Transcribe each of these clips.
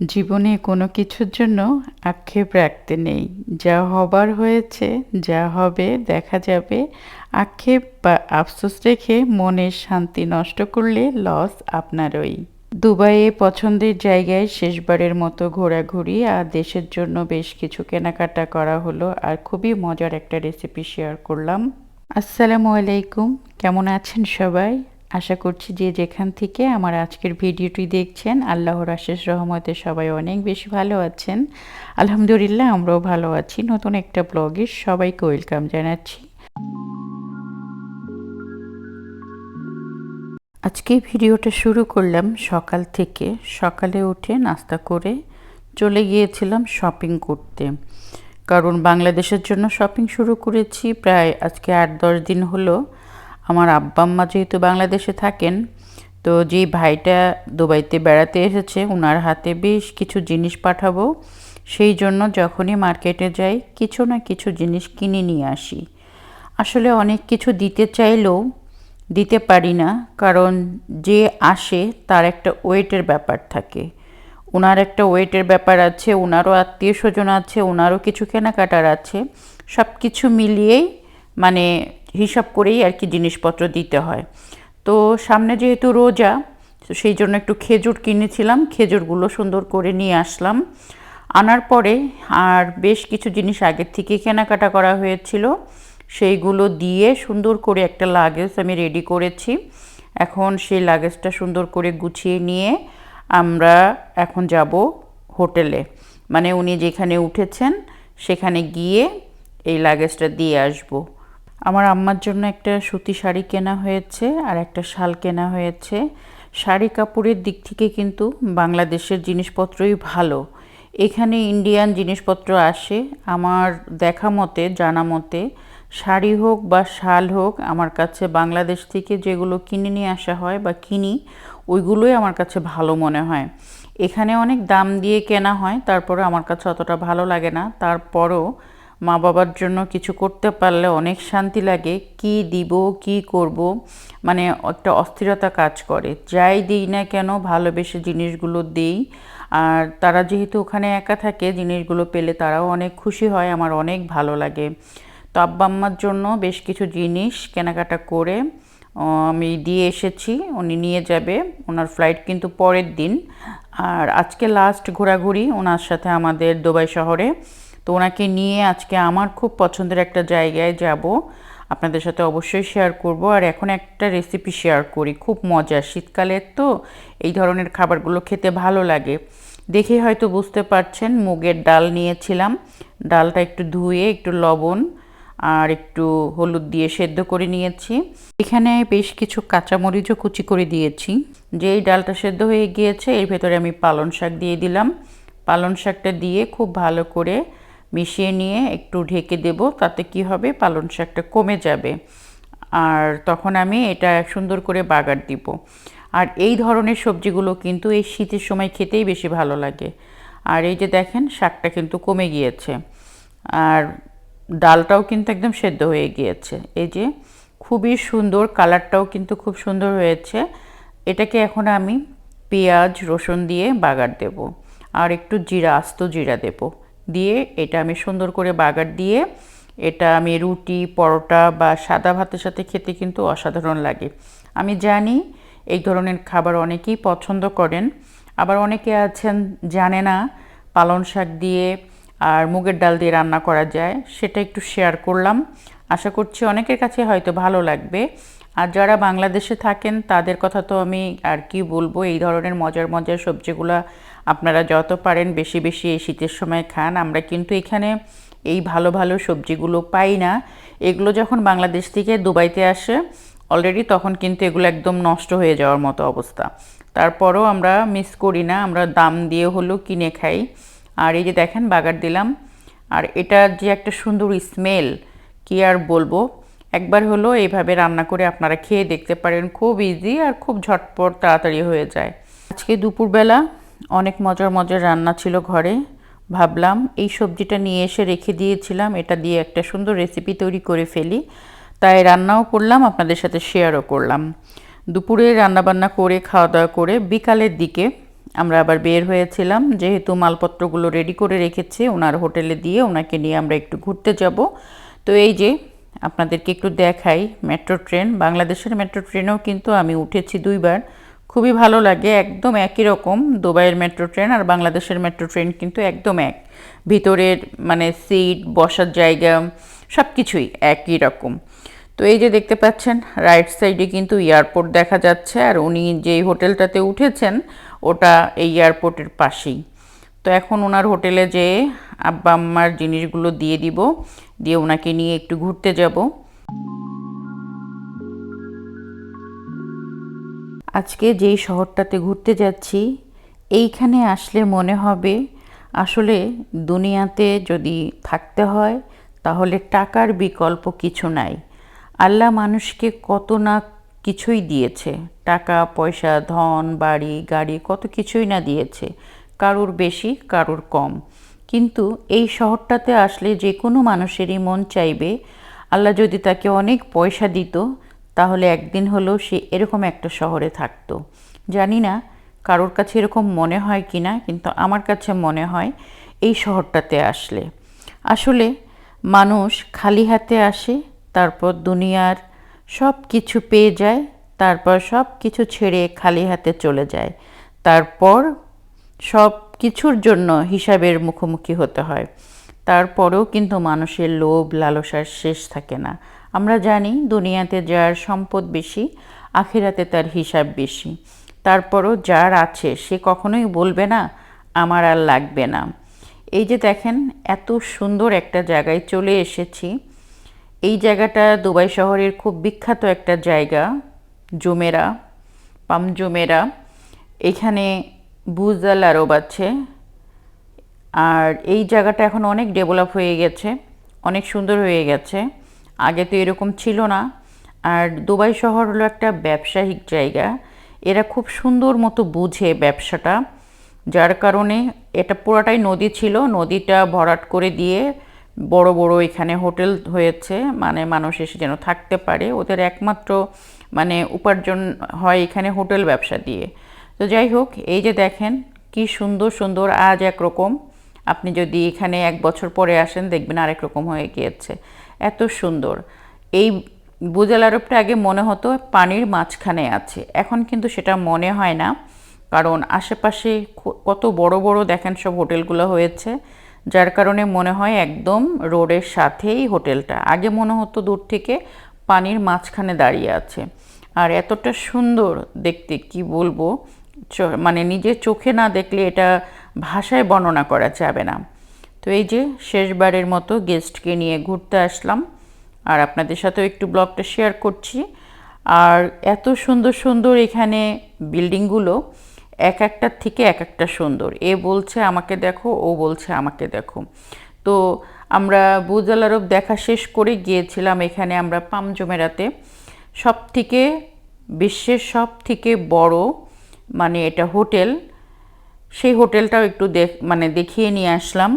জীবনে কোনো কিছুর জন্য আক্ষেপ রাখতে নেই। যা হবার হয়েছে, যা হবে, দেখা যাবে। আক্ষেপ বা আফসোস রেখে মনের শান্তি নষ্ট করলে লস আপনারই। দুবাইয়ে পছন্দের জায়গায় শেষবারের মতো ঘোরাঘুরি আর দেশের জন্য বেশ কিছু কেনাকাটা করা হলো আর খুবই মজার একটা রেসিপি শেয়ার করলাম। আসসালামু আলাইকুম, কেমন আছেন সবাই? আশা করছি যে যেখান থেকে আমার আজকের ভিডিওটি দেখছেন, আল্লাহর আশেষ রহমতে সবাই অনেক বেশি ভালো আছেন। আলহামদুলিল্লাহ, আমরাও ভালো আছি। নতুন একটা ব্লগে সবাইকে ওয়েলকাম জানাচ্ছি। আজকে ভিডিওটা শুরু করলাম সকাল থেকে। সকালে উঠে নাস্তা করে চলে গিয়েছিলাম শপিং করতে। কারণ বাংলাদেশের জন্য শপিং শুরু করেছি প্রায় আজকে আট দশ দিন হলো। আমার আব্বা আম্মা যেহেতু বাংলাদেশে থাকেন, তো যে ভাইটা দুবাইতে বেড়াতে এসেছে ওনার হাতে বেশ কিছু জিনিস পাঠাবো। সেই জন্য যখনই মার্কেটে যাই, কিছু না কিছু জিনিস কিনে নিয়ে আসি। আসলে অনেক কিছু দিতে চাইলেও দিতে পারি না, কারণ যে আসে তার একটা ওয়েটের ব্যাপার থাকে। ওনার একটা ওয়েটের ব্যাপার আছে ওনারও আত্মীয় স্বজন আছে ওনারও কিছু কেনাকাটার আছে। সব কিছু মিলিয়েই মানে হিসাব করেই আর কি জিনিসপত্র দিতে হয়। তো সামনে যেহেতু রোজা, তো সেই জন্য একটু খেজুর কিনেছিলাম, খেজুরগুলো সুন্দর করে নিয়ে আসলাম। আনার পরে আর বেশ কিছু জিনিস আগের থেকে কেনাকাটা করা হয়েছিল। সেইগুলো দিয়ে সুন্দর করে একটা লাগেজ আমি রেডি করেছি। এখন সেই লাগেজটা সুন্দর করে গুছিয়ে নিয়ে আমরা এখন যাব হোটেলে। মানে উনি যেখানে উঠেছেন, সেখানে গিয়ে এই লাগেজটা দিয়ে আসব। আমার আম্মার জন্য একটা সুতি শাড়ি কেনা হয়েছে আর একটা শাল কেনা হয়েছে। শাড়ি কাপড়ের দিক থেকে কিন্তু বাংলাদেশের জিনিসপত্রই ভালো। এখানে ইন্ডিয়ান জিনিসপত্র আসে। আমার দেখা মতে, জানা মতে, শাড়ি হোক বা শাল হোক, আমার কাছে বাংলাদেশ থেকে যেগুলো কিনে নিয়ে আসা হয় বা কিনি, ওইগুলোই আমার কাছে ভালো মনে হয়। এখানে অনেক দাম দিয়ে কেনা হয় তারপরে আমার কাছে অতটা ভালো লাগে না। তারপরও মা বাবার জন্য কিছু করতে পারলে অনেক শান্তি লাগে। কি দিব, কি করব? মানে একটা অস্থিরতা কাজ করে। যাই দিই না কেন, ভালোবেসে জিনিসগুলো দিই। আর তারা যেহেতু ওখানে একা থাকে, জিনিসগুলো পেলে তারাও অনেক খুশি হয়, আমার অনেক ভালো লাগে। তো আব্বা আম্মার জন্য বেশ কিছু জিনিস কেনাকাটা করে আমি দিয়ে এসেছি, উনি নিয়ে যাবে। ওনার ফ্লাইট কিন্তু পরের দিন। আর আজকে লাস্ট ঘোরাঘুরি ওনার সাথে আমাদের দুবাই শহরে। তো ওনাকে নিয়ে আজকে আমার খুব পছন্দের একটা জায়গায় যাব। আপনাদের সাথে অবশ্যই শেয়ার করব। আর এখন একটা রেসিপি শেয়ার করি। খুব মজা শীতকালের তো এই ধরনের খাবারগুলো খেতে ভালো লাগে। দেখে হয়তো বুঝতে পারছেন, মুগের ডাল নিয়েছিলাম। ডালটা একটু ধুয়ে একটু লবণ আর একটু হলুদ দিয়ে সেদ্ধ করে নিয়েছি। এখানে বেশ কিছু কাঁচামরিচও কুচি করে দিয়েছি। যেই ডালটা সেদ্ধ হয়ে গিয়েছে, এর ভেতরে আমি পালন শাক দিয়ে দিলাম। পালন শাকটা দিয়ে খুব ভালো করে মিশিয়ে নিয়ে একটু ঢেকে দেব, তাতে কি হবে? পালন শাকটা কমে যাবে। আর তখন আমি এটা সুন্দর করে বাগার দিব। আর এই ধরনের সবজিগুলো কিন্তু এই শীতের সময় খেতেই বেশি ভালো লাগে। আর এই যে দেখেন, শাকটা কিন্তু কমে গিয়েছে। আর ডালটাও কিন্তু একদম সেদ্ধ হয়ে গিয়েছে। এই যে খুবই সুন্দর কালারটাও কিন্তু খুব সুন্দর হয়েছে। এটাকে এখন আমি পেঁয়াজ, রসুন দিয়ে বাগার দেব। আর একটু জিরা, আস্ত জিরা দেবো। দিয়ে এটা আমি সুন্দর করে বাগার দিয়ে এটা আমি রুটি, পরোটা বা সাদা ভাতের সাথে খেতে কিন্তু অসাধারণ লাগে। আমি জানি এই ধরনের খাবার অনেকেই পছন্দ করেন। আবার অনেকে আছেন জানে না পালন শাক দিয়ে আর মুগের ডাল দিয়ে রান্না করা যায়, সেটা একটু শেয়ার করলাম। আশা করছি অনেকের কাছে হয়তো ভালো লাগবে। আর যারা বাংলাদেশে থাকেন, তাদের কথা তো আমি আর কি বলব, এই ধরনের মজার মজার সবজিগুলো আপনারা যত পারেন বেশি বেশি এই শীতের সময় খান। আমরা কিন্তু এখানে এই ভালো ভালো সবজিগুলো পাই না। এগুলো যখন বাংলাদেশ থেকে দুবাইতে আসে অলরেডি তখন কিন্তু এগুলো একদম নষ্ট হয়ে যাওয়ার মতো অবস্থা। তারপরও আমরা মিস করি না, আমরা দাম দিয়ে হলেও কিনে খাই। আর এই যে দেখেন, বাগার দিলাম। আর এটা যে একটা সুন্দর স্মেল কি আর বলব? একবার হলো এইভাবে রান্না করে আপনারা খেয়ে দেখতে পারেন। খুব ইজি আর খুব ঝটপট তাড়াতাড়ি হয়ে যায়। আজকে দুপুরবেলা অনেক মজার মজার রান্না ছিল ঘরে। ভাবলাম এই সবজিটা নিয়ে এসে রেখে দিয়েছিলাম, এটা দিয়ে একটা সুন্দর রেসিপি তৈরি করে ফেলি। তাই রান্নাও করলাম, আপনাদের সাথে শেয়ারও করলাম। দুপুরে রান্নাবান্না করে খাওয়া দাওয়া করে বিকালের দিকে আমরা আবার বের হয়েছিলাম। যেহেতু মালপত্রগুলো রেডি করে রেখেছে, ওনার হোটেলে দিয়ে ওনাকে নিয়ে আমরা একটু ঘুরতে যাব। তো এই যে আপনাদেরকে একটু দেখাই মেট্রো ট্রেন বাংলাদেশের মেট্রো ট্রেনেও কিন্তু আমি উঠেছি দুইবার। খুবই ভালো লাগে, একদম একই রকম। দুবাইয়ের মেট্রো ট্রেন আর বাংলাদেশের মেট্রো ট্রেন কিন্তু একদম এক। ভিতরের মানে সিট বসার জায়গা সব কিছুই একই রকম। তো এই যে দেখতে পাচ্ছেন রাইট সাইডে কিন্তু এয়ারপোর্ট দেখা যাচ্ছে আর উনি যেই হোটেলটাতে উঠেছেন, ওটা এই এয়ারপোর্টের পাশেই। তো এখন ওনার হোটেলে যেয়ে আব্বা আম্মার জিনিসগুলো দিয়ে দিব, দিয়ে ওনাকে নিয়ে একটু ঘুরতে যাব। আজকে যেই শহরটাতে ঘুরতে যাচ্ছি, এইখানে আসলে মনে হবে আসলে দুনিয়াতে যদি থাকতে হয়, তাহলে টাকার বিকল্প কিছু নাই। আল্লাহ মানুষকে কত না কিছুই দিয়েছে। টাকা, পয়সা, ধন, বাড়ি, গাড়ি, কত কিছুই না দিয়েছে। কারুর বেশি, কারুর কম। কিন্তু এই শহরটাতে আসলে যে কোনো মানুষেরই মন চাইবে, আল্লাহ যদি তাকে অনেক পয়সা দিত তাহলে একদিন হলেও সে এরকম একটা শহরে থাকতো। জানি না কারোর কাছে এরকম মনে হয় কি না, কিন্তু আমার কাছে মনে হয় এই শহরটাতে আসলে। আসলে মানুষ খালি হাতে আসে, তারপর দুনিয়ার সব কিছু পেয়ে যায়, তারপর সব কিছু ছেড়ে খালি হাতে চলে যায়। তারপর সব কিছুর জন্য হিসাবের মুখোমুখি হতে হয়। তারপরেও কিন্তু মানুষের লোভ, লালসার শেষ থাকে না। আমরা জানি দুনিয়াতে যার সম্পদ বেশি, আখিরাতে তার হিসাব বেশি। তারপরও যার আছে, সে কখনোই বলবে না, আমার আর লাগবে না। এই যে দেখেন, এত সুন্দর একটা জায়গায় চলে এসেছি। এই জায়গাটা দুবাই শহরের খুব বিখ্যাত একটা জায়গা, জুমেরা, পাম জুমেরা। এখানে বুজাল আরব আছে। আর এই জায়গাটা এখন অনেক ডেভেলপ হয়ে গেছে, অনেক সুন্দর হয়ে গেছে। আগে তো এরকম ছিল না। আর দুবাই শহর হলো একটা ব্যবসায়িক জায়গা। এরা খুব সুন্দর মতো বুঝে ব্যবসাটা। যার কারণে এটা পুরাটাই নদী ছিল। নদীটা ভরাট করে দিয়ে বড় বড় এখানে হোটেল হয়েছে। মানে মানুষ এসে যেন থাকতে পারে। ওদের একমাত্র মানে উপার্জন হয় এখানে হোটেল ব্যবসা দিয়ে। তো যাই হোক, এই যে দেখেন, কি সুন্দর সুন্দর আজ একরকম। আপনি যদি এখানে এক বছর পরে আসেন, দেখবেন আরেক রকম হয়ে গিয়েছে। এত সুন্দর। এই বুজাল আরবটা আগে মনে হতো পানির মাঝখানে আছে। এখন কিন্তু সেটা মনে হয় না, কারণ আশেপাশে কত বড় বড় দেখেন সব হোটেলগুলো হয়েছে, যার কারণে মনে হয় একদম রোডের সাথেই হোটেলটা। আগে মনে হতো দূর থেকে পানির মাঝখানে দাঁড়িয়ে আছে। আর এতটা সুন্দর দেখতে, কি বলব? মানে নিজের চোখে না দেখলে এটা ভাষায় বর্ণনা করা যাবে না। তো এই যে শেষবারের মতো গেস্টকে নিয়ে ঘুরতে আসলাম, আর আপনাদের সাথেও একটু ব্লগটা শেয়ার করছি। আর এত সুন্দর সুন্দর এখানে বিল্ডিংগুলো এক একটার থেকে এক একটা সুন্দর। এ বলছে আমাকে দেখো, ও বলছে আমাকে দেখো। তো আমরা বুজাল আরব দেখা শেষ করে গিয়েছিলাম এখানে আমরা পাম জমেরাতে। সব থেকে বিশ্বের সব থেকে বড় মানে এটা হোটেল সেই হোটেলটাও একটু দেখ মানে দেখিয়ে নিয়ে আসলাম।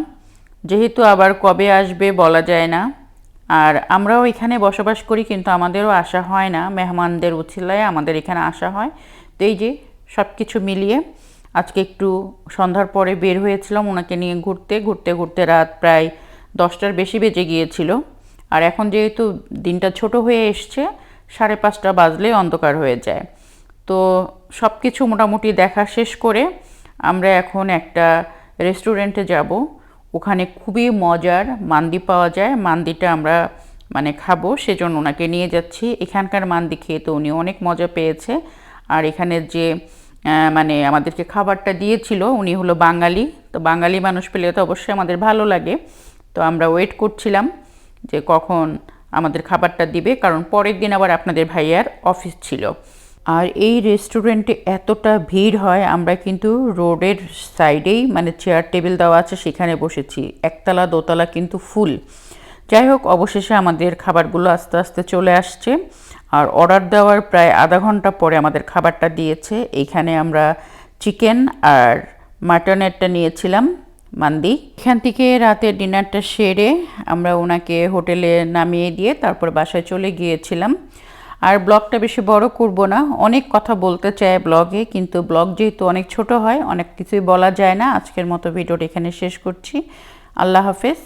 যেহেতু আবার কবে আসবে বলা যায় না। আর আমরাও এখানে বসবাস করি, কিন্তু আমাদেরও আসা হয় না। মেহমানদের উছিলায় আমাদের এখানে আসা হয়। তো এই যে সব কিছু মিলিয়ে আজকে একটু সন্ধ্যার পরে বের হয়েছিলাম ওনাকে নিয়ে ঘুরতে। ঘুরতে ঘুরতে রাত প্রায় দশটার বেশি বেজে গিয়েছিল। আর এখন যেহেতু দিনটা ছোট হয়ে এসছে, সাড়ে পাঁচটা বাজলে অন্ধকার হয়ে যায়। তো সব কিছু মোটামুটি দেখা শেষ করে আমরা এখন একটা রেস্টুরেন্টে যাব। ওখানে খুবই মজার মান্দি পাওয়া যায়। মান্দিটা আমরা মানে খাব, সেজন্য ওনাকে নিয়ে যাচ্ছি। এখানকার মান্দি খেয়ে তো উনি অনেক মজা পেয়েছে। আর এখানের যে মানে আমাদেরকে খাবারটা দিয়েছিল, উনি হলো বাঙালি। তো বাঙালি মানুষ পেলে তো অবশ্যই আমাদের ভালো লাগে। তো আমরা ওয়েট করছিলাম যে কখন আমাদের খাবারটা দিবে। কারণ পরের দিন আবার আপনাদের ভাইয়ার অফিস ছিল। আর এই রেস্টুরেন্টে এতটা ভিড় হয়, আমরা কিন্তু রোডের সাইডেই মানে চেয়ার টেবিল দেওয়া আছে, সেখানে বসেছি। একতলা, দোতলা কিন্তু ফুল যাই হোক, অবশেষে আমাদের খাবারগুলো আস্তে আস্তে চলে আসছে। আর অর্ডার দেওয়ার প্রায় আধা ঘণ্টা পরে আমাদের খাবারটা দিয়েছে। এইখানে আমরা চিকেন আর মাটনেরটা নিয়েছিলাম, মান্দি। এখান থেকে রাতের ডিনারটা সেরে আমরা ওনাকে হোটেলে নামিয়ে দিয়ে তারপর বাসায় চলে গিয়েছিলাম। আর ব্লগটা বেশি বড় করব না। অনেক কথা বলতে চায় ব্লগে, কিন্তু ব্লগ যেহেতু অনেক ছোট হয়, অনেক কিছুই বলা যায় না। আজকের মতো ভিডিওটা এখানে শেষ করছি। আল্লাহ হাফেজ।